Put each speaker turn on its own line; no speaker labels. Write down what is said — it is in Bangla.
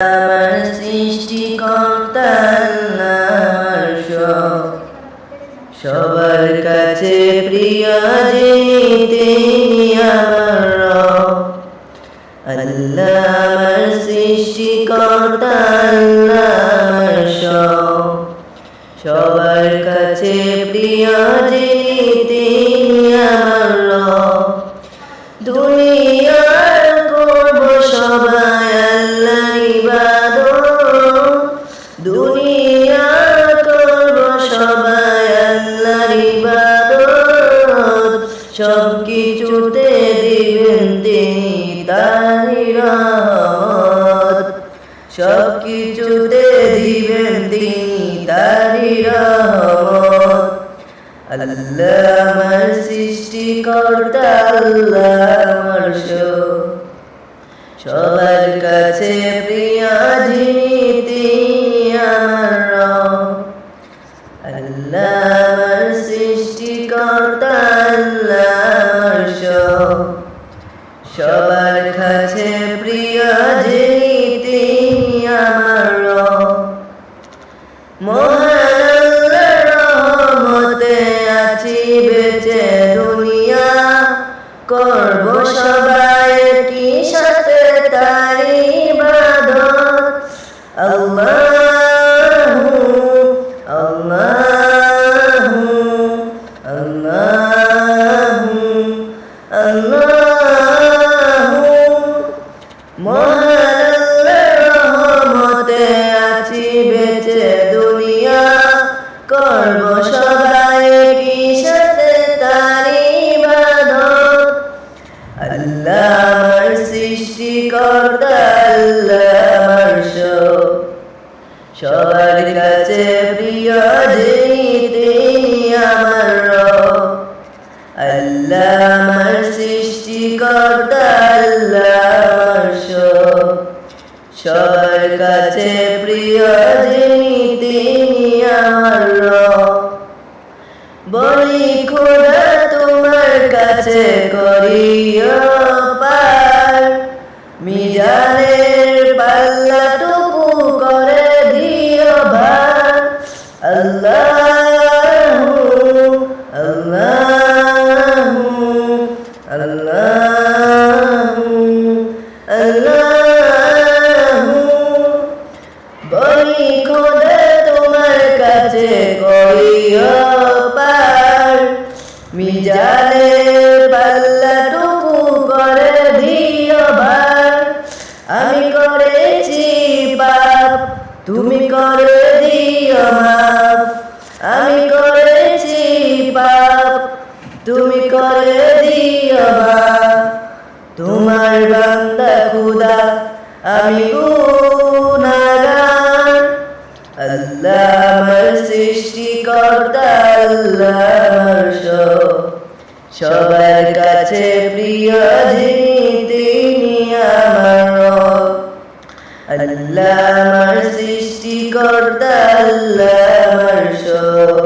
আমার সৃষ্টিকর্তা সবার কাছে প্রিয় যিনি আমার। আল্লাহ সবার কাছে প্রিয় তিনি তারি রহমত সব কিছুতে দিবেন তিনি তারি রহমত আল্লাহ আমার সৃষ্টিকর্তা, আল্লাহ আমার সব। সবার কাছে প্রিয় যিনি আল্লাহ আমার সৃষ্টিকর্তা আল্লাহ আমার। সবার কাছে প্রিয় আল্লাহর আছি বেঁচে দুনিয়া করব সবাই কি সাথে আল্লাহু আল্লাহু আল্লাহু। সৃষ্টিকর্তা আল্লাহ সবার কাছে প্রিয় যিনি তিনি আমার আল্লাহ আমার সৃষ্টিকর্তা, আল্লাহ সবার কাছে প্রিয় যিনি তিনি আমার বলি, খোদা তোমার কাছে করিও আল্লাহু আল্লাহু বলি তোমার কাছে তুমি করে দিও মাপ আমি করেছি পাপ তুমি করে দিও মাপ তোমার বান্দা খুদা, আমি গুনাহগার আল্লাহ আমার সৃষ্টিকর্তা, আল্লাহ আমার সব। সবার কাছে প্রিয় যিনি, তিনি আমার আল্লাহ আমার সৃষ্টিকর্তা, আল্লাহ আমার সব।